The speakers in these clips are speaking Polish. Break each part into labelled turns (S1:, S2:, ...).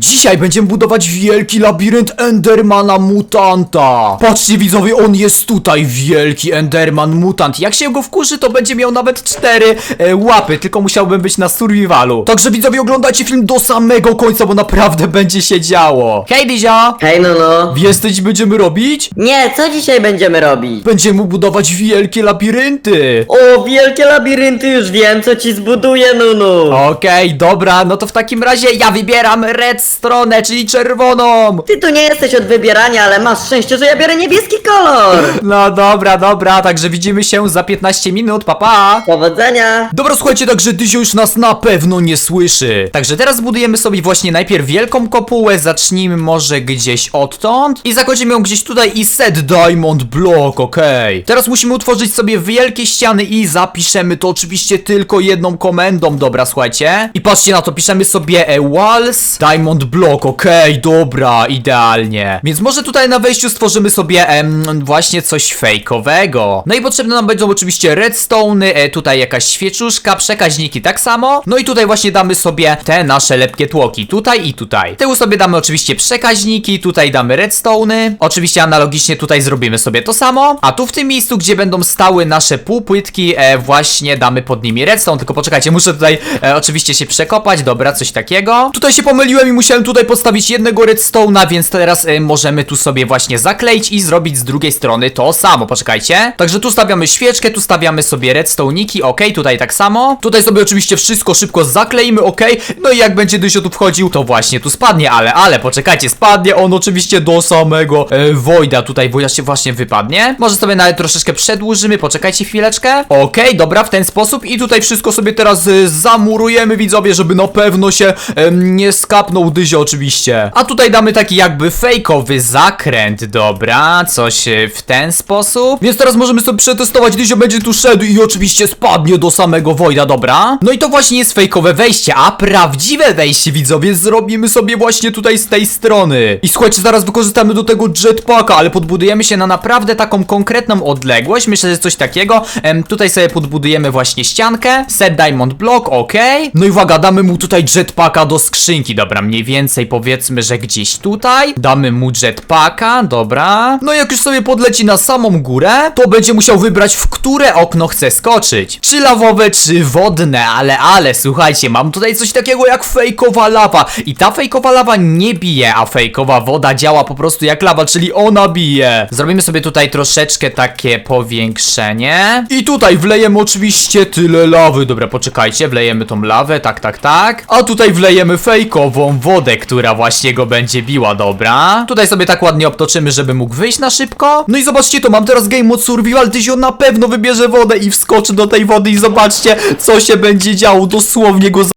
S1: Dzisiaj będziemy budować wielki labirynt Endermana Mutanta. Patrzcie widzowie, on jest tutaj, wielki Enderman Mutant. Jak się go wkurzy, to będzie miał nawet cztery e, łapy, tylko musiałbym być na survivalu. Także widzowie, oglądajcie film do samego końca, bo naprawdę będzie się działo. Hej Dizio!
S2: Hej, no no.
S1: Wiesz co dziś będziemy robić?
S2: Nie, co dzisiaj będziemy robić?
S1: Będziemy budować wielkie labirynty.
S2: O, wielkie labirynty, już wiem, co ci zbuduję, Nunu.
S1: Okej, dobra, no to w takim razie ja wybieram red stronę, czyli czerwoną.
S2: Ty tu nie jesteś od wybierania, ale masz szczęście, że ja biorę niebieski kolor.
S1: No dobra, dobra, także widzimy się za 15 minut, papa. Pa.
S2: Powodzenia.
S1: Dobra, słuchajcie, także Dyzio już nas na pewno nie słyszy. Także teraz budujemy sobie właśnie najpierw wielką kopułę, zacznijmy może gdzieś odtąd i zakończymy ją gdzieś tutaj i set diamond block, okej. Teraz musimy utworzyć sobie wielkie ściany i zapiszemy to oczywiście tylko jedną komendą, dobra, słuchajcie. I patrzcie na to, piszemy sobie e, walls diamond block, okej, dobra, idealnie. Więc może tutaj na wejściu stworzymy sobie em, właśnie coś fejkowego. No i potrzebne nam będą oczywiście redstone'y, e, tutaj jakaś świeczuszka, przekaźniki tak samo. No i tutaj właśnie damy sobie te nasze lepkie tłoki, tutaj i tutaj. Tyłu sobie damy oczywiście przekaźniki, tutaj damy redstone'y. Oczywiście analogicznie tutaj zrobimy sobie to samo. A tu w tym miejscu, gdzie będą stały nasze półpłytki, e, właśnie damy pod nimi redstone. Tylko poczekajcie, muszę tutaj e, oczywiście się przekopać, dobra, coś takiego. Tutaj się pomyliłem i musiałem tutaj postawić jednego redstone'a, więc teraz e, możemy tu sobie właśnie zakleić i zrobić z drugiej strony to samo, poczekajcie. Także tu stawiamy świeczkę, tu stawiamy sobie redstone'iki, ok, tutaj tak samo. Tutaj sobie oczywiście wszystko szybko zakleimy, ok. No i jak będzie Dysio tu wchodził, to właśnie tu spadnie, ale, ale, poczekajcie, spadnie on oczywiście do samego e, Wojda. Tutaj Wojda się właśnie wypadnie. Może sobie nawet troszeczkę przedłużymy, poczekajcie chwileczkę. Okej, dobra, w ten sposób i tutaj wszystko sobie teraz e, zamurujemy, widzowie, żeby na pewno się em, nie skapnął Dyzio oczywiście. A tutaj damy taki jakby fejkowy zakręt, dobra, coś e, w ten sposób. Więc teraz możemy sobie przetestować, Dyzio będzie tu szedł i oczywiście spadnie do samego Wojda, dobra. No i to właśnie jest fejkowe wejście, a prawdziwe wejście, widzowie, zrobimy sobie właśnie tutaj z tej strony. I słuchajcie, zaraz wykorzystamy do tego jetpacka, ale podbudujemy się na naprawdę taką konkretną odległość. Myślę, że coś takiego. Em, tutaj sobie podbudujemy właśnie ściankę. Set diamond block, ok. No i uwaga, damy mu tutaj jetpacka do skrzynki, dobra, mniej więcej powiedzmy, że gdzieś tutaj. Damy mu jetpacka, dobra. No jak już sobie podleci na samą górę, to będzie musiał wybrać, w które okno chce skoczyć. Czy lawowe, czy wodne, ale, ale, słuchajcie, mam tutaj coś takiego jak fejkowa lawa. I ta fejkowa lawa nie bije, a fejkowa woda działa po prostu jak lawa, czyli ona bije. Zrobimy sobie tutaj troszeczkę takie powiększenie. I tutaj wlejemy oczywiście tyle lawy. Dobra, poczekajcie, wlejemy tą lawę, tak, tak, tak. A tutaj wlejemy fejkową wodę, która właśnie go będzie biła, dobra. Tutaj sobie tak ładnie obtoczymy, żeby mógł wyjść na szybko. No i zobaczcie to, mam teraz game mode survival, Dyzio na pewno wybierze wodę i wskoczy do tej wody i zobaczcie, co się będzie działo. Dosłownie go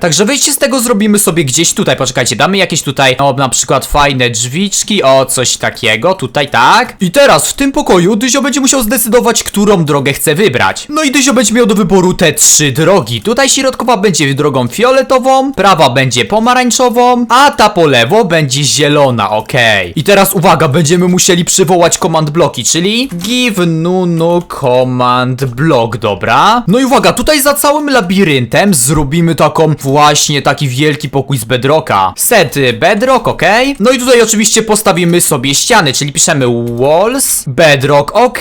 S1: Także wyjście z tego zrobimy sobie gdzieś tutaj, poczekajcie, damy jakieś tutaj, o na przykład fajne drzwiczki, o coś takiego, tutaj tak. I teraz w tym pokoju Dyzio będzie musiał zdecydować, którą drogę chce wybrać. No i Dyzio będzie miał do wyboru te trzy drogi. Tutaj środkowa będzie drogą fioletową, prawa będzie pomarańczową, a ta po lewo będzie zielona, okej. I teraz uwaga, będziemy musieli przywołać command bloki, czyli give nunu command block, dobra? No i uwaga, tutaj za całym labiryntem zrobimy taką właśnie taki wielki pokój z bedrocka. Set y, bedrock, ok? No i tutaj oczywiście postawimy sobie ściany, czyli piszemy walls, bedrock, ok.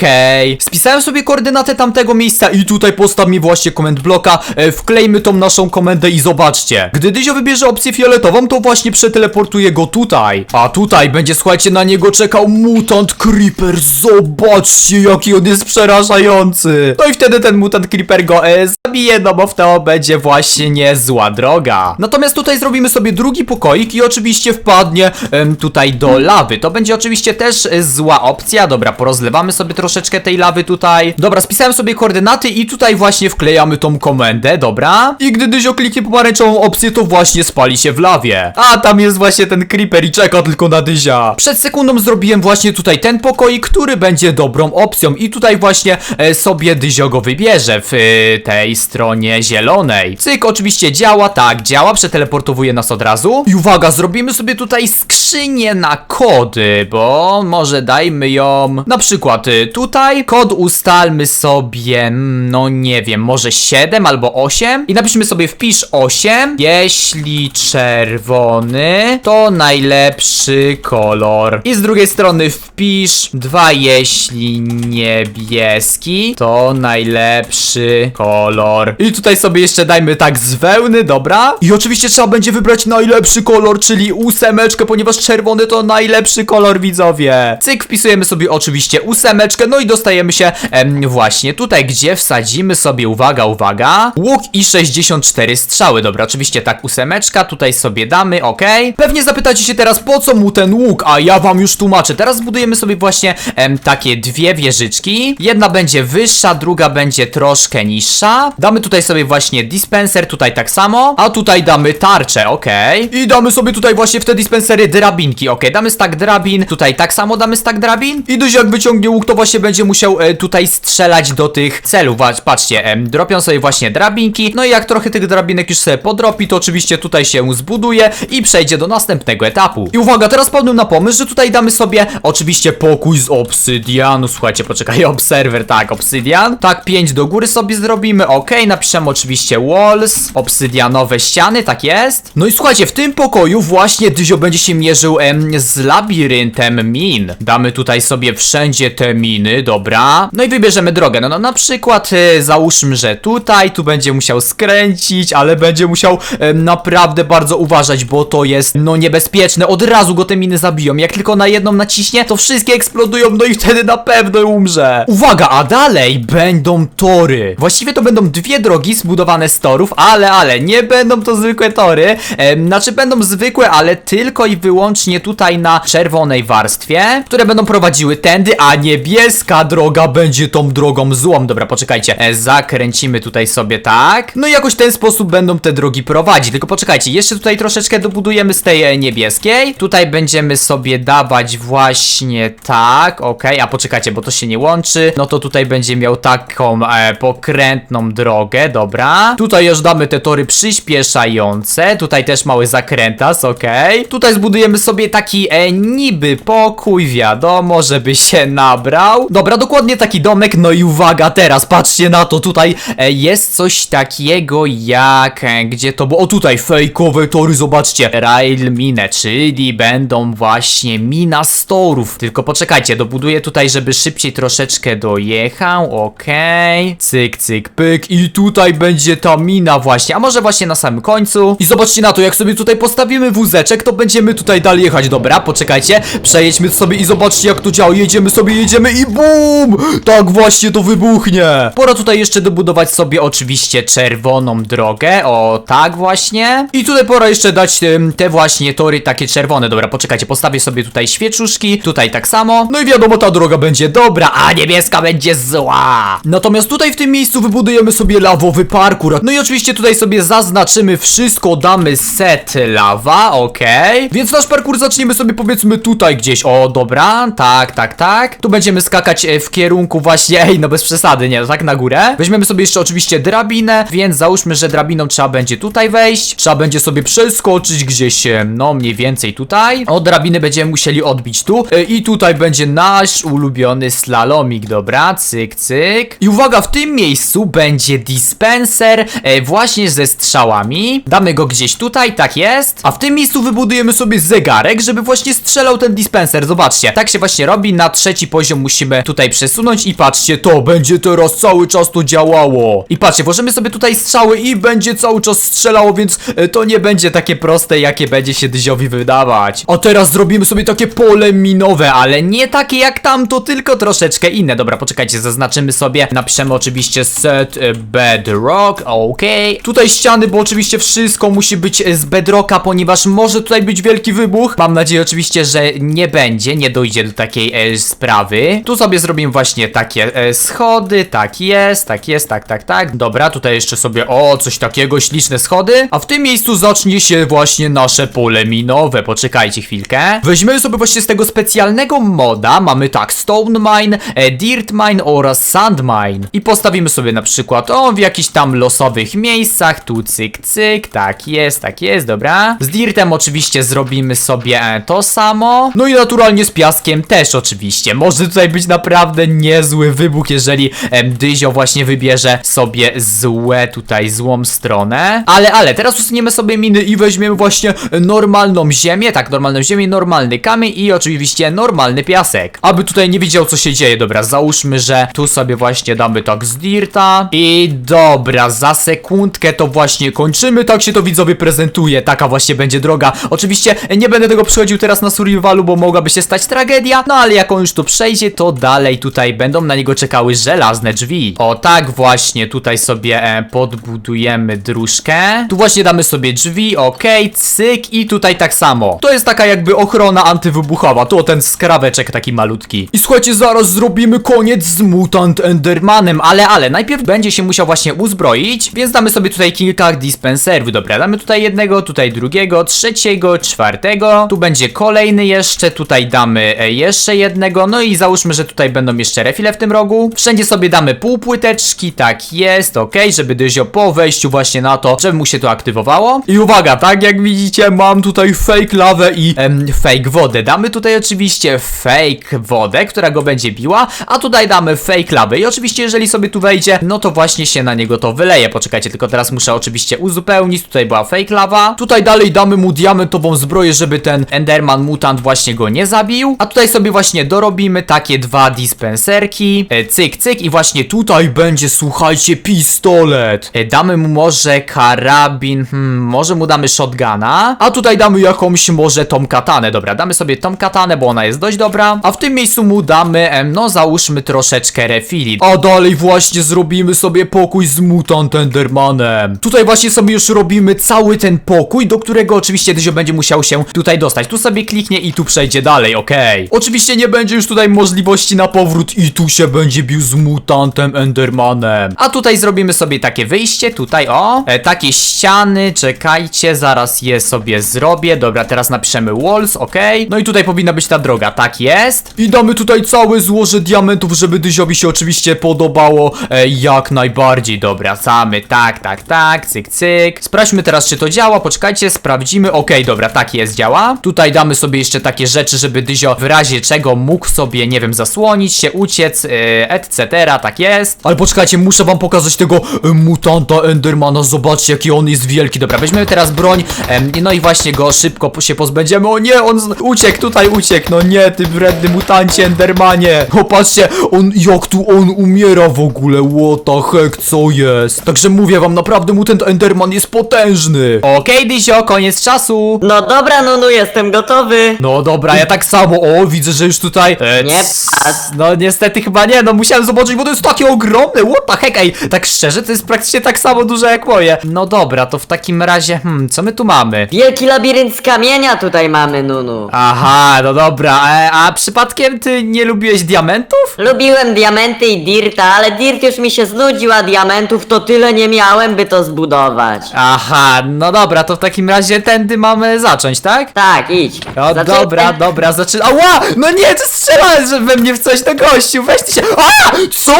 S1: Spisałem sobie koordynatę tamtego miejsca i tutaj postawimy właśnie command bloka, e, wklejmy tą naszą komendę i zobaczcie. Gdy Dyzio wybierze opcję fioletową, to właśnie przeteleportuje go tutaj. A tutaj będzie, słuchajcie, na niego czekał mutant creeper. Zobaczcie, jaki on jest przerażający. No i wtedy ten mutant creeper go e, zabije, no bo w to będzie właśnie niezła droga. Natomiast tutaj zrobimy sobie drugi pokoik i oczywiście wpadnie em, tutaj do lawy. To będzie oczywiście też e, zła opcja. Dobra, porozlewamy sobie troszeczkę tej lawy tutaj. Dobra, spisałem sobie koordynaty i tutaj właśnie wklejamy tą komendę, dobra? I gdy Dyzio kliknie pomarańczową opcję, to właśnie spali się w lawie. A tam jest właśnie ten creeper i czeka tylko na Dyzia. Przed sekundą zrobiłem właśnie tutaj ten pokoik, który będzie dobrą opcją i tutaj właśnie e, sobie Dyzio go wybierze w e, tej stronie zielonej. Cyk, oczywiście działa, tak, działa, przeteleportowuje nas od razu. I uwaga, zrobimy sobie tutaj skrzynię na kody, bo może dajmy ją na przykład y, tutaj. Kod ustalmy sobie, mm, no nie wiem, może 7 albo 8 i napiszmy sobie wpisz 8. Jeśli czerwony, to najlepszy kolor. I z drugiej strony wpisz 2, jeśli niebieski, to najlepszy kolor. I tutaj sobie jeszcze dajmy tak z wełny, dobra? I oczywiście trzeba będzie wybrać najlepszy kolor, czyli ósemeczkę, ponieważ czerwony to najlepszy kolor, widzowie. Cyk, wpisujemy sobie oczywiście ósemeczkę, no i dostajemy się em, właśnie tutaj, gdzie wsadzimy sobie, uwaga, uwaga, łuk i 64 strzały. Dobra, oczywiście tak, ósemeczka, tutaj sobie damy, ok. Pewnie zapytacie się teraz, po co mu ten łuk, a ja wam już tłumaczę. Teraz zbudujemy sobie właśnie em, takie dwie wieżyczki. Jedna będzie wyższa, druga będzie troszkę niższa. Damy tutaj sobie właśnie dispenser, tutaj tak samo, a tutaj damy tarczę, ok. I damy sobie tutaj właśnie w te dispensery drabinki, ok. Damy stack drabin, tutaj tak samo damy stack drabin. I dość jak wyciągnie łuk, to właśnie będzie musiał e, tutaj strzelać do tych celów. Wa- Patrzcie, em, dropią sobie właśnie drabinki, no i jak trochę tych drabinek już sobie podropi, to oczywiście tutaj się zbuduje i przejdzie do następnego etapu. I uwaga, teraz padłem na pomysł, że tutaj damy sobie oczywiście pokój z obsydianu. Słuchajcie, poczekaj, obserwer, tak, obsydian. Tak, 5 do góry sobie zrobimy, ok, napiszemy oczywiście walls, obsydianowe ściany, tak jest. No i słuchajcie, w tym pokoju właśnie Dyzio będzie się mierzył em, z labiryntem min. Damy tutaj sobie wszędzie te miny, dobra. No i wybierzemy drogę, no, no na przykład e, załóżmy, że tutaj, tu będzie musiał skręcić, ale będzie musiał em, naprawdę bardzo uważać, bo to jest no niebezpieczne. Od razu go te miny zabiją. Jak tylko na jedną naciśnie, to wszystkie eksplodują, no i wtedy na pewno umrze. Uwaga, a dalej będą tory. Właściwie to będą dwie drogi zbudowane z torów, ale, ale nie będą to zwykłe tory. Em, znaczy będą zwykłe, ale tylko i wyłącznie tutaj na czerwonej warstwie, które będą prowadziły tędy, a niebieska droga będzie tą drogą złą. Dobra, poczekajcie. E, zakręcimy tutaj sobie tak. No i jakoś w ten sposób będą te drogi prowadzić. Tylko poczekajcie, jeszcze tutaj troszeczkę dobudujemy z tej e, niebieskiej. Tutaj będziemy sobie dawać właśnie tak, okej, a poczekajcie, bo to się nie łączy. No to tutaj będzie miał taką e, pokrętną drogę, dobra. Tutaj już damy te tory przyspieszające. Tutaj też mały zakrętas, okej. Tutaj zbudujemy sobie taki e, niby pokój, wiadomo, żeby się nabrał. Dobra, dokładnie taki domek. No i uwaga, teraz patrzcie na to. Tutaj e, jest coś takiego jak. E, gdzie to było? O, tutaj fejkowe tory, zobaczcie. Rail mine, czyli będą właśnie mina z torów. Tylko poczekajcie, dobuduję tutaj, żeby szybciej troszeczkę dojechał. Okej. Cyk, cyk, pyk. I tutaj będzie ta mina właśnie. A może właśnie na samym końcu. I zobaczcie na to, jak sobie tutaj postawimy wózeczek, to będziemy tutaj dalej jechać. Dobra, poczekajcie. Przejedźmy sobie i zobaczcie, jak to działa. Jedziemy sobie, jedziemy i BUM! Tak właśnie to wybuchnie. Pora tutaj jeszcze dobudować sobie oczywiście czerwoną drogę. O, tak właśnie. I tutaj pora jeszcze dać te właśnie tory takie czerwone. Dobra, poczekajcie, postawię sobie tutaj świeczuszki. Tutaj tak samo. No i wiadomo, ta droga będzie dobra, a niebieska będzie zła. Natomiast tutaj w tym miejscu wybudujemy sobie lawowy parkour. No i oczywiście tutaj sobie zaznaczymy wszystko, damy set lawa, okej. Więc nasz parkour zaczniemy sobie powiedzmy tutaj gdzieś. O, dobra, tak, tak, tak. Tu będziemy skakać e, w kierunku właśnie, ej, no bez przesady, nie, tak na górę. Weźmiemy sobie jeszcze oczywiście drabinę, więc załóżmy, że drabiną trzeba będzie tutaj wejść. Trzeba będzie sobie przeskoczyć gdzieś, e, no mniej więcej tutaj. Od drabiny będziemy musieli odbić tu. E, I tutaj będzie nasz ulubiony slalomik, dobra, cyk, cyk. I uwaga, w tym miejscu będzie dispenser właśnie ze strzałami. Damy go gdzieś tutaj, tak jest. A w tym miejscu wybudujemy sobie zegarek, żeby właśnie strzelał ten dispenser. Zobaczcie, tak się właśnie robi. Na trzeci poziom musimy tutaj przesunąć i patrzcie, to będzie teraz cały czas to działało. I patrzcie, włożymy sobie tutaj strzały i będzie cały czas strzelało, więc e, to nie będzie takie proste, jakie będzie się Dyziowi wydawać. A teraz zrobimy sobie takie pole minowe, ale nie takie jak tamto, tylko troszeczkę inne. Dobra, poczekajcie, zaznaczymy sobie, napiszemy oczywiście set e, bedrock, okej. Tutaj ściany, bo oczywiście wszystko musi być e, z bedrocka, ponieważ może tutaj być wielki wybuch. Mam nadzieję oczywiście, że nie będzie, nie dojdzie do takiej e, sprawy. Tu sobie zrobimy właśnie takie e, schody, tak jest, tak jest, tak, tak, tak. Dobra, tutaj jeszcze sobie, o, coś takiego, śliczne schody. A w tym miejscu zacznie się właśnie nasze pole minowe. Poczekajcie chwilkę. Weźmiemy sobie właśnie z tego specjalnego moda. Mamy tak, stone mine, e, dirt mine oraz sand mine. I postawimy sobie na przykład, o, w jakichś tam losowych miejscach. Tu cyk, cyk, tak jest, tak jest, dobra. Z dirtem oczywiście zrobimy sobie to samo. No i naturalnie z piaskiem też oczywiście. Może tutaj być naprawdę niezły wybuch, jeżeli Dyzio właśnie wybierze sobie złe tutaj, złą stronę. Ale, ale, teraz usuniemy sobie miny i weźmiemy właśnie normalną ziemię, tak, normalną ziemię, normalny kamień i oczywiście normalny piasek. Aby tutaj nie wiedział co się dzieje, dobra, załóżmy, że tu sobie właśnie damy tak z dirta i dobra, za sekundkę to właśnie kończymy, tak się to widzowie prezentuje, taka właśnie będzie droga. Oczywiście nie będę tego przechodził teraz na survivalu, bo mogłaby się stać tragedia, no ale jak on już tu przejdzie, to dalej tutaj będą na niego czekały żelazne drzwi. O tak właśnie, tutaj sobie e, podbudujemy dróżkę. Tu właśnie damy sobie drzwi, okej, cyk i tutaj tak samo. To jest taka jakby ochrona antywybuchowa, to ten skraweczek taki malutki. I słuchajcie, zaraz zrobimy koniec z Mutant Endermanem, ale, ale, najpierw będzie się musiał właśnie uzbroić, więc damy sobie tutaj kilka dispenserów, dobra, damy tutaj jednego, tutaj drugiego, trzeciego, czwartego, tu będzie kolejny jeszcze, tutaj damy e, jeszcze jednego, no i załóżmy, że tutaj będą jeszcze refile w tym rogu. Wszędzie sobie damy pół płyteczki, tak jest, okej, żeby Dyzio po wejściu właśnie na to, żeby mu się to aktywowało. I uwaga, tak jak widzicie, mam tutaj fake lawę i em, fake wodę. Damy tutaj oczywiście fake wodę, która go będzie biła, a tutaj damy fake lawę. I oczywiście, jeżeli sobie tu wejdzie, no to właśnie się na niego to wyleje. Poczekajcie, tylko teraz muszę oczywiście uzupełnić. Tutaj była fake lawa. Tutaj dalej damy mu diamentową zbroję, żeby ten Enderman mutant właśnie go nie zabił. A tutaj sobie właśnie dorobimy takie dwa dispenserki. E, cyk, cyk i właśnie tutaj będzie, słuchajcie, pistolet. E, damy mu może karabin, hmm, może mu damy shotguna. A tutaj damy jakąś może tą katanę. Dobra, damy sobie tą katanę, bo ona jest dość dobra. A w tym miejscu mu damy, em, no załóżmy troszeczkę refili. A dalej właśnie zrobimy sobie pokój z mutant Endermanem. Tutaj właśnie sobie już robimy cały ten pokój, do którego oczywiście Dyzio będzie musiał się tutaj dostać. Tu sobie kliknie i tu przejdzie dalej, okej. Oczywiście nie będzie już tutaj możliwości na powrót i tu się będzie bił z mutantem Endermanem. A tutaj zrobimy sobie takie wyjście, tutaj o, e, takie ściany, czekajcie, zaraz je sobie zrobię. Dobra, teraz napiszemy walls, okej. No i tutaj powinna być ta droga, tak jest. I damy tutaj całe złoże diamentów, żeby Dyziowi się oczywiście podobało e, jak najbardziej. Dobra, samy, tak, tak, tak, cyk, cyk. Sprawdźmy teraz, czy to działa, poczekajcie, sprawdzimy. Okej, dobra, tak jest, działa. Tutaj damy sobie jeszcze takie rzeczy, żeby Dyzio w razie czego mógł sobie, nie wiem, zasłonić się, uciec, yy, etc. Tak jest. Ale poczekajcie, muszę wam pokazać tego e, mutanta Endermana. Zobaczcie, jaki on jest wielki. Dobra, weźmiemy teraz broń. em, no i właśnie go szybko się pozbędziemy. O nie, on uciekł, tutaj uciekł. No nie, ty wredny mutancie Endermanie. O, patrzcie, on, jak tu on umiera w ogóle. What the heck, co jest? Także mówię wam, naprawdę mutant Enderman jest potężny. Okej, Dizio, koniec czasu.
S2: No dobra, Nunu, jestem gotowy.
S1: No dobra, ja tak samo. O, widzę, że już tutaj. E,
S2: Nie
S1: c-
S2: pas.
S1: No niestety chyba nie, no musiałem zobaczyć, bo to jest takie ogromne. What the heck, ej, tak szczerze, to jest praktycznie tak samo duże jak moje. No dobra, to w takim razie, hmm, co my tu mamy?
S2: Wielki labirynt z kamienia tutaj mamy, Nunu.
S1: Aha, no dobra, e, a przypadkiem ty nie lubiłeś diamentów?
S2: Lubiłem diamenty i dirta, ale dirt już mi się znudził, a diamentów to tyle nie miałem, to zbudować.
S1: Aha, no dobra, to w takim razie tędy mamy zacząć, tak?
S2: Tak, idź.
S1: No
S2: Zaczynaj.
S1: dobra, dobra, zaczynam. Ała! No nie, ty strzelałeś że we mnie w coś do gościu, weź ty się. A! Co?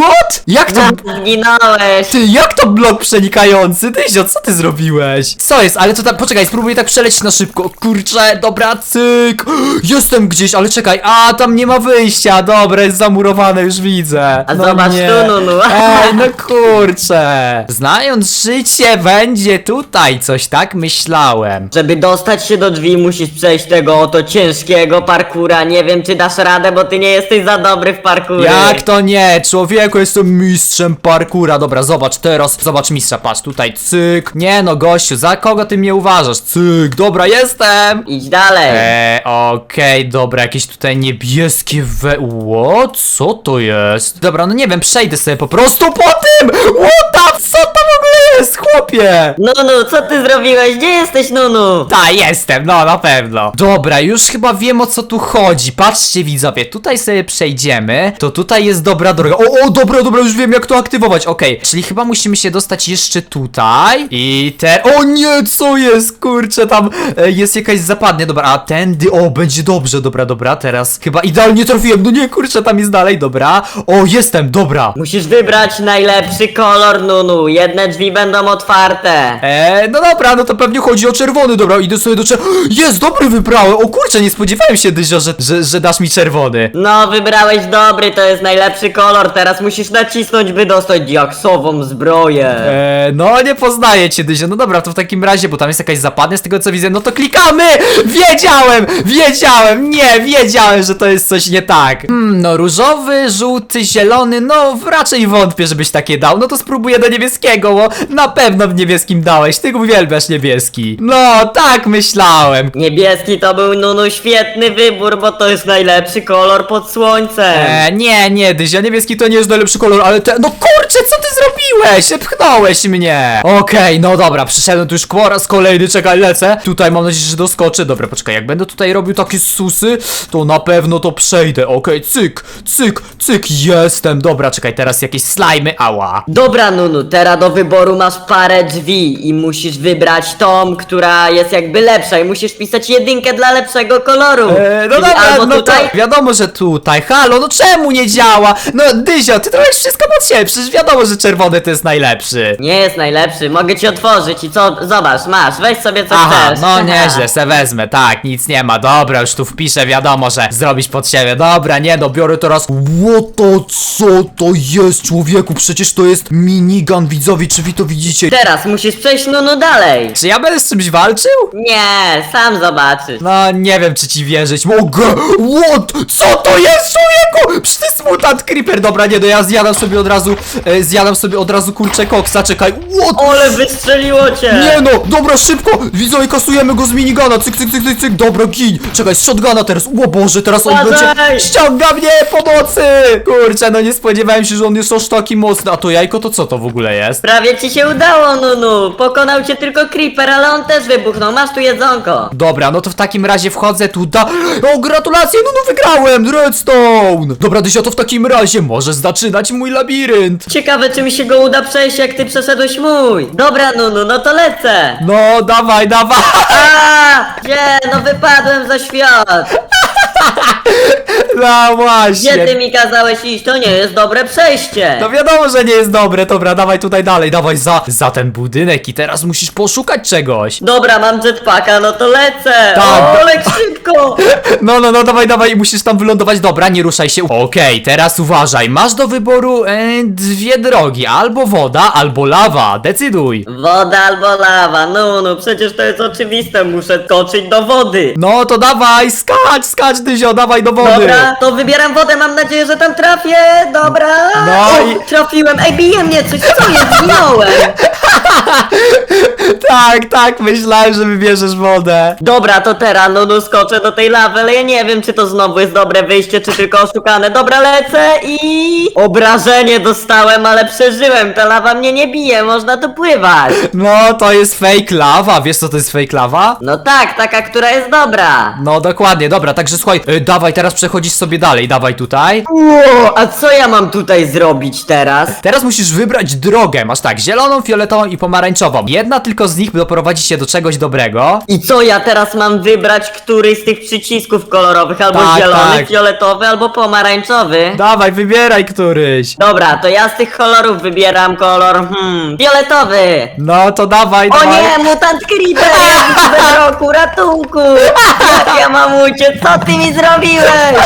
S1: What? Jak to?
S2: Zginąłeś.
S1: Ty, jak to blok przenikający? Dyzio, co ty zrobiłeś? Co jest? Ale to tak, poczekaj, spróbuję tak przelecieć na szybko. Kurczę, dobra, cyk. Jestem gdzieś, ale czekaj, a tam nie ma wyjścia. Dobra, jest zamurowane, już widzę.
S2: A zobacz
S1: nie.
S2: tu, Nunu.
S1: Ej, no kurczę. Znając życie, będzie tutaj coś, tak myślałem.
S2: Żeby dostać się do drzwi, musisz przejść tego oto ciężkiego parkura. Nie wiem, czy dasz radę, bo ty nie jesteś za dobry w parkury.
S1: Jak to nie? Człowieku, jestem mistrzem parkura. Dobra, zobacz teraz. Zobacz mistrza, patrz tutaj, cyk. Nie no, gościu, za kogo ty mnie uważasz? Cyk, dobra, jestem.
S2: Idź dalej.
S1: Eee, okej, dobra, jakieś tutaj niebieskie we... What? Co to jest? Dobra, no nie wiem, przejdę sobie po prostu po tym! What the... Co jest, chłopie?
S2: Nunu, co ty zrobiłeś? Gdzie jesteś, Nunu?
S1: Ta, jestem, no na pewno. Dobra, już chyba wiem o co tu chodzi. Patrzcie widzowie, tutaj sobie przejdziemy. To tutaj jest dobra droga. O, o, dobra, dobra, już wiem jak to aktywować. Okej, czyli chyba musimy się dostać jeszcze tutaj. I te... O nie, co jest? Kurczę, tam e, jest jakaś zapadnia. Dobra, a tędy... O, będzie dobrze, dobra, dobra. Teraz chyba idealnie trafiłem. No nie, kurczę, tam jest dalej, dobra. O, jestem, dobra.
S2: Musisz wybrać najlepszy kolor, Nunu. Jedne drzwi będą będą otwarte.
S1: Eee, no dobra, no to pewnie chodzi o czerwony, dobra, idę sobie do czerwony. Jest, dobry wybrałem, o kurczę, nie spodziewałem się, Dyzio, że, że, że dasz mi czerwony.
S2: No, wybrałeś dobry, to jest najlepszy kolor. Teraz musisz nacisnąć, by dostać diaksową zbroję.
S1: Eee, no nie poznaję cię, Dyzio, no dobra, to w takim razie, bo tam jest jakaś zapadnia z tego co widzę, no to klikamy! Wiedziałem, wiedziałem, nie, wiedziałem, że to jest coś nie tak. Hmm, no różowy, żółty, zielony, no raczej wątpię, żebyś takie dał, no to spróbuję do niebieskiego, bo na pewno w niebieskim dałeś, ty uwielbiasz niebieski. No, tak myślałem.
S2: Niebieski to był Nunu świetny wybór, bo to jest najlepszy kolor pod słońcem.
S1: Eee, nie, nie, Dyzio, niebieski to nie jest najlepszy kolor, ale te... No kurczę, co zrobiłeś? Pchnąłeś mnie! Okej, no dobra, przyszedłem tu już po raz kolejny, czekaj, lecę. Tutaj mam nadzieję, że doskoczę. Dobra, poczekaj, jak będę tutaj robił takie susy, to na pewno to przejdę. Okej, cyk, cyk, cyk, jestem. Dobra, czekaj, teraz jakieś slajmy, ała.
S2: Dobra, Nunu, teraz do wyboru masz parę drzwi i musisz wybrać tą, która jest jakby lepsza i musisz pisać jedynkę dla lepszego koloru.
S1: Eee, no
S2: Czyli
S1: dobra,
S2: albo
S1: no
S2: tutaj,
S1: to wiadomo, że tutaj. Halo, no czemu nie działa? No, Dyzio, ty robisz wszystko pod siebie, przecież wiadomo, że czerwony to jest najlepszy.
S2: Nie jest najlepszy, mogę ci otworzyć i co, zobacz, masz, weź sobie co
S1: Aha,
S2: chcesz.
S1: no nieźle, se wezmę, tak, nic nie ma, dobra, już tu wpiszę, wiadomo, że zrobić pod siebie, dobra, nie no, biorę teraz... What to, co to jest, człowieku, przecież to jest minigun, widzowie, czy wy to widzicie?
S2: Teraz musisz przejść Nunu dalej.
S1: Czy ja będę z czymś walczył?
S2: Nie, sam zobaczysz.
S1: No, nie wiem, czy ci wierzyć, mogę, what, co to jest, człowieku, przecież to jest mutant creeper, dobra, nie no, ja zjadam sobie od razu, e, zjadam sobie od razu kurczę koksa, czekaj, what,
S2: Ole, wystrzeliło cię!
S1: Nie no, dobra, szybko! Widzowie, kasujemy go z minigana, cyk, cyk, cyk, cyk, cyk, dobra, gin! Czekaj, z shotguna teraz, o Boże, teraz on
S2: Uważaj!
S1: będzie... Ściąga mnie, pomocy! Kurczę, no nie spodziewałem się, że on jest aż taki mocny, a to jajko to co to w ogóle jest?
S2: Prawie ci się udało, Nunu! Pokonał cię tylko Creeper, ale on też wybuchnął, masz tu jedzonko.
S1: Dobra, no to w takim razie wchodzę tu da... O, gratulacje, no no wygrałem, Redstone! Dobra, Dysio, to w takim razie możesz zaczynać mój labirynt!
S2: Ciekawe, czy mi się go uda przejść, jak ty przeszedłeś mój. Dobra, Nunu, no to lecę.
S1: No, dawaj, dawaj!
S2: A, Gdzie? No wypadłem za świat.
S1: No
S2: Gdzie
S1: właśnie!
S2: ty mi kazałeś iść? To nie jest dobre przejście.
S1: No wiadomo, że nie jest dobre, dobra, dawaj tutaj dalej, dawaj za, za ten budynek i teraz musisz poszukać czegoś.
S2: Dobra, mam jetpacka, no to lecę.
S1: Tak.
S2: O, leć szybko.
S1: No, no, no, dawaj, dawaj, musisz tam wylądować, dobra, nie ruszaj się. Okej, teraz uważaj, masz do wyboru e, dwie drogi, albo woda, albo lawa, decyduj.
S2: Woda albo lawa, Nunu, przecież to jest oczywiste, muszę toczyć do wody.
S1: No to dawaj, skacz, skacz, Dyzio, dawaj do wody.
S2: Dobra, to wybieram wodę, mam nadzieję, że tam trafię. Dobra.
S1: No
S2: o,
S1: i-
S2: trafiłem. Ej, bije mnie coś, co jest? Zginąłem.
S1: Tak, tak, myślałem, że wybierzesz wodę.
S2: Dobra, to teraz, no, no skoczę do tej lawy, ale ja nie wiem, czy to znowu jest dobre wyjście, czy tylko oszukane. Dobra, lecę i... Obrażenie dostałem, ale przeżyłem, ta lawa mnie nie bije, można tu pływać.
S1: No, to jest fake lawa, wiesz co to jest fake lawa?
S2: No tak, taka, która jest dobra.
S1: No dokładnie, dobra, także słuchaj, y, dawaj, teraz przechodzisz sobie dalej, dawaj tutaj.
S2: Ło, a co ja mam tutaj zrobić teraz?
S1: Teraz musisz wybrać drogę, masz tak, zieloną, fioletową i pomarańczową. Jedna tylko z nich doprowadzi cię do czegoś dobrego.
S2: I co ja teraz mam wybrać, który z tych przycisków kolorowych? Albo
S1: Tak,
S2: zielony,
S1: tak.
S2: fioletowy, albo pomarańczowy?
S1: Dawaj, wybieraj któryś.
S2: Dobra, to ja z tych kolorów wybieram kolor, hmm, fioletowy!
S1: No to dawaj,
S2: O
S1: dawaj.
S2: nie, mutant creeper! W roku, ratunku! Jak ja mam uciec? Co ty mi zrobiłeś?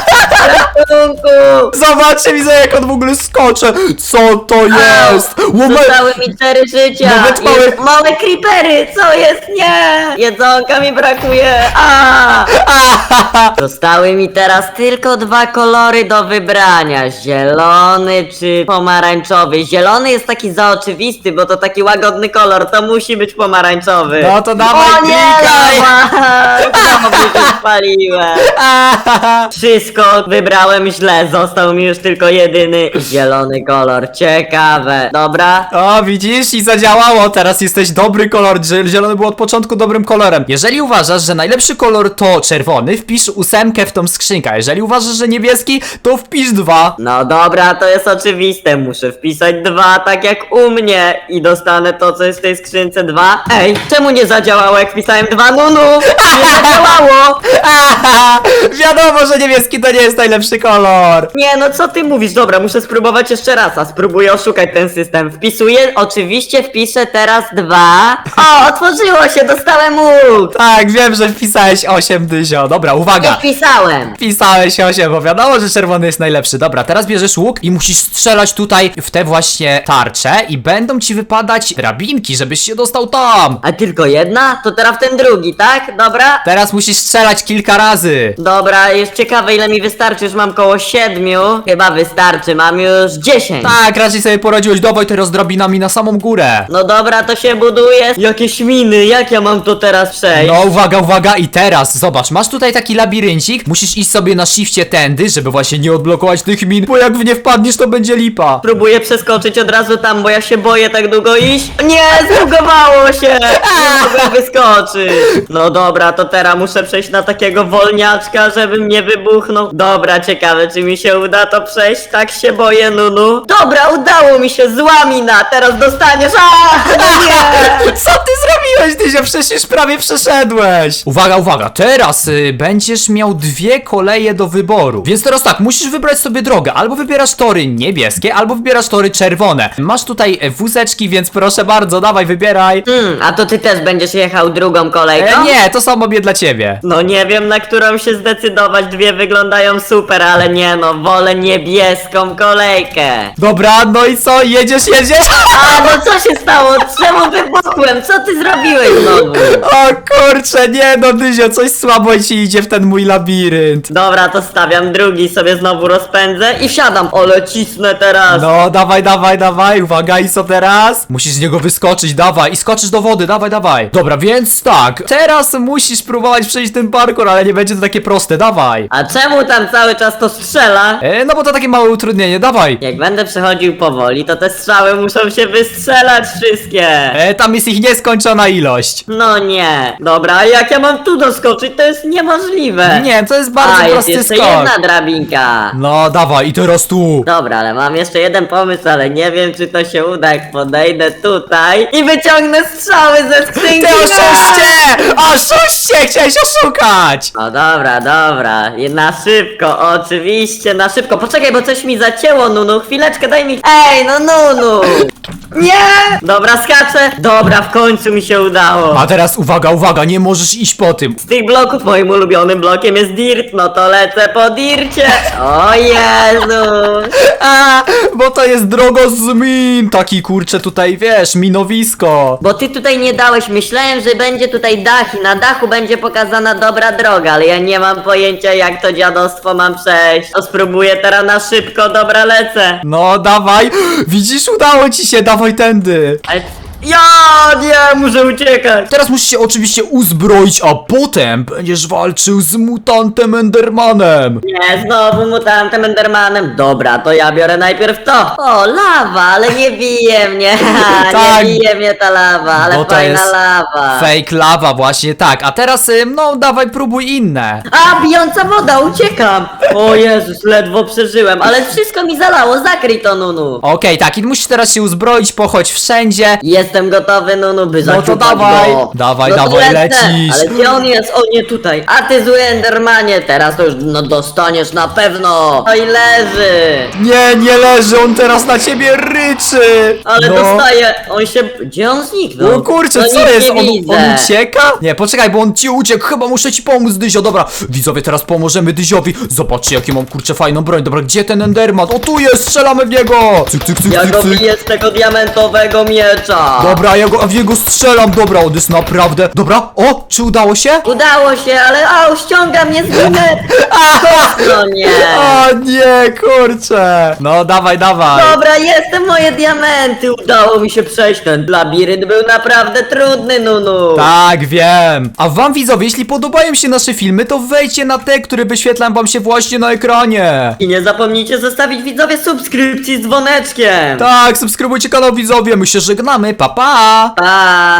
S2: Ratunku!
S1: Zobaczcie, widzę jak on w ogóle skocze. Co to jest? Łome...
S2: Zostały mi cztery życia!
S1: Nawet małe-
S2: Jest małe creepery! Co jest? Nie! Jedzonka mi brakuje! A! Zostały mi teraz tylko dwa kolory do wybrania. Zielony czy pomarańczowy. Zielony jest taki za oczywisty, bo to taki łagodny kolor. To musi być pomarańczowy.
S1: No to dawaj,
S2: O nie,
S1: klikaj.
S2: lawa! Znowu się spaliłem. Wszystko wybrałem źle. Został mi już tylko jedyny zielony kolor. Ciekawe. Dobra.
S1: O, widzisz? I zadziałało. Teraz jesteś dobry kolor. Zie- Zielony był od początku dobrym kolorem. Jeżeli uważasz, że najlepszy kolor to czerwony, wpisz ósemkę w tą skrzynkę. A Jeżeli uważasz, że niebieski, to wpisz dwa.
S2: No dobra, to jest oczywiste. Muszę wpisać dwa, tak jak u mnie. I dostanę to, co jest w tej skrzynce dwa. Ej, czemu nie zadziałało, jak wpisałem dwa? Nunu! Nie zadziałało!
S1: wiadomo, że niebieski to nie jest najlepszy kolor.
S2: Nie, no co ty mówisz? Dobra, muszę spróbować jeszcze raz, a spróbuję oszukać ten system. Wpisuję, oczywiście wpiszę teraz dwa. O, otworzyło się, dostałem łuk!
S1: Tak, wiem, że wpisałeś 8 dyzio. Dobra,
S2: Nie
S1: uwaga.
S2: wpisałem!
S1: Wpisałeś 8, bo wiadomo, że czerwony jest najlepszy. Dobra, teraz bierzesz łuk i musisz strzelać tutaj w te właśnie tarcze i będą ci wypadać drabinki, żebyś się dostał tam.
S2: A tylko jedna? To teraz ten drugi, tak? Dobra?
S1: Teraz musisz strzelać kilka razy.
S2: Dobra, jest ciekawe ile mi wystarczy, już mam koło siedmiu. Chyba wystarczy, mam już dziesięć.
S1: Tak, raczej sobie poradziłeś. Dawaj teraz drabinami na samą górę.
S2: No dobra, to się buduje. Jakieś miny, jak ja mam to teraz przejść?
S1: No uwaga, uwaga i teraz zobacz, masz tutaj taki labiryncik, musisz iść sobie na shifcie tędy, żeby właśnie nie odblokować tych min, bo jak w nie wpadniesz to będzie lipa.
S2: Próbuję przeskoczyć od razu tam, bo ja się boję tak długo iść. Nie, zbugowało się! Nie mogę wyskoczyć. No dobra, to teraz muszę przejść na takiego wolniaczka, żebym nie wybuchnął. Dobra, ciekawe, czy mi się uda to przejść. Tak się boję, Nunu. Dobra, udało mi się, zła mina. Teraz dostaniesz. A, nie!
S1: Co ty zrobiłeś, Dyzio? Przecież już prawie przeszedłeś. Uwaga, uwaga, teraz y, będziesz miał dwie koleje do wyboru. Więc teraz tak, musisz wybrać sobie drogę. Albo wybierasz tory niebieskie, albo wybierasz tory czerwone. Masz tutaj e, wózeczki, więc proszę bardzo, dawaj, wybieraj.
S2: Hmm, a to ty też będziesz jechał drugą kolejką?
S1: E, nie, to są obie dla ciebie.
S2: No nie wiem na którą się zdecydować, dwie wyglądają super, ale nie no, wolę niebieską kolejkę.
S1: Dobra, no i co? Jedziesz, jedziesz?
S2: A no co się stało? Czemu wybuchłem? Co ty zrobiłeś znowu?
S1: O kurczę, nie no Dyzio, coś słabo ci idzie w ten mój labirynt.
S2: Dobra, to stawiam drugi, sobie znowu rozpędzę i wsiadam. Ale cisnę teraz.
S1: No, dawaj, dawaj, dawaj, uwaga, i co teraz? Musisz z niego wyskoczyć, dawaj, i skoczysz do wody, dawaj, dawaj. Dobra, więc tak, teraz musisz próbować przejść ten parkour, ale nie będzie to takie proste, dawaj.
S2: A czemu tam cały czas to strzela?
S1: E, no bo to takie małe utrudnienie, dawaj.
S2: Jak będę przechodził powoli, to te strzały muszą się wystrzelać wszystkie.
S1: E, tam jest ich nieskończona ilość.
S2: No nie. Dobra, a jak ja mam tu doskoczyć, to jest niemożliwe.
S1: Nie, to jest bardzo
S2: A, jest
S1: prosty
S2: jeszcze
S1: skok.
S2: jedna drabinka.
S1: No, dawaj, i teraz tu.
S2: Dobra, ale mam jeszcze jeden pomysł, ale nie wiem czy to się uda, jak podejdę tutaj i wyciągnę strzały ze skrzynki.
S1: Ty oszuście! Oszuście! Chciałeś oszukać!
S2: No dobra, dobra, I na szybko, oczywiście, na szybko. Poczekaj, bo coś mi zacięło, Nunu, chwileczkę, daj mi... Ej, no Nunu! Nie! Dobra, skaczę. Dobra, w końcu mi się udało.
S1: A teraz uwaga, uwaga, nie możesz iść po tym.
S2: Z tych bloków moim ulubionym blokiem jest dirt, no to lecę po dircie. O Jezu!
S1: A, bo to jest drogo z min. Taki kurczę tutaj, wiesz, minowisko.
S2: Bo ty tutaj nie dałeś, myślałem, że będzie tutaj dach i na dachu będzie pokazana dobra droga, ale ja nie mam pojęcia jak to dziadostwo mam przejść. To spróbuję teraz na szybko, dobra lecę.
S1: No, dawaj. Widzisz, udało ci się, dawaj tędy.
S2: Ale... Ja nie, muszę uciekać.
S1: Teraz musisz się oczywiście uzbroić, a potem będziesz walczył z mutantem Endermanem.
S2: Nie, znowu mutantem Endermanem. Dobra, to ja biorę najpierw to. O, lawa, ale nie bije mnie.
S1: Tak.
S2: nie bije mnie ta lawa, ale
S1: Bo to
S2: fajna
S1: jest
S2: lawa.
S1: Fake lava, właśnie tak. A teraz, ym, no, dawaj, próbuj inne.
S2: A, bijąca woda, uciekam! O Jezus, ledwo przeżyłem, ale wszystko mi zalało, zakryj to, Nunu!
S1: Okej, tak, i musisz teraz się uzbroić, pochodź wszędzie.
S2: Jestem gotowy, Nunu, by
S1: No to
S2: zaciupać
S1: dawaj.
S2: go.
S1: Dawaj,
S2: no to
S1: dawaj,
S2: lecę.
S1: lecisz.
S2: Ale gdzie on jest? O, nie tutaj. A ty zły Endermanie, teraz to już no, dostaniesz na pewno. No i leży.
S1: Nie, nie leży, on teraz na ciebie ryczy.
S2: Ale
S1: no.
S2: dostaje, on się... Gdzie on zniknął?
S1: O kurczę,
S2: no,
S1: co
S2: nic
S1: jest?
S2: Nie
S1: On,
S2: widzę.
S1: on ucieka? Nie, poczekaj, bo on ci uciekł. Chyba muszę ci pomóc, Dyzio. Dobra, widzowie, teraz pomożemy Dyziowi. Zobaczcie, jakie mam kurczę fajną broń. Dobra, gdzie ten Enderman? O, tu jest, strzelamy w niego. Cyk, cyk, cyk,
S2: Ja
S1: cyk,
S2: go
S1: cyk.
S2: biję z tego diamentowego miecza.
S1: Dobra, ja go, a w niego strzelam. Dobra, on jest naprawdę. Dobra, o, czy udało się?
S2: Udało się, ale au, ściąga mnie z gry. No nie.
S1: O nie, kurczę. No, dawaj, dawaj.
S2: Dobra, jestem moje diamenty! Udało mi się przejść. Ten labirynt był naprawdę trudny, Nunu!
S1: Tak, wiem. A wam widzowie, jeśli podobają się nasze filmy, to wejdźcie na te, które wyświetlam wam się właśnie na ekranie.
S2: I nie zapomnijcie zostawić widzowie subskrypcji z dzwoneczkiem!
S1: Tak, subskrybujcie kanał widzowie, my się żegnamy, pa pa!
S2: Pa!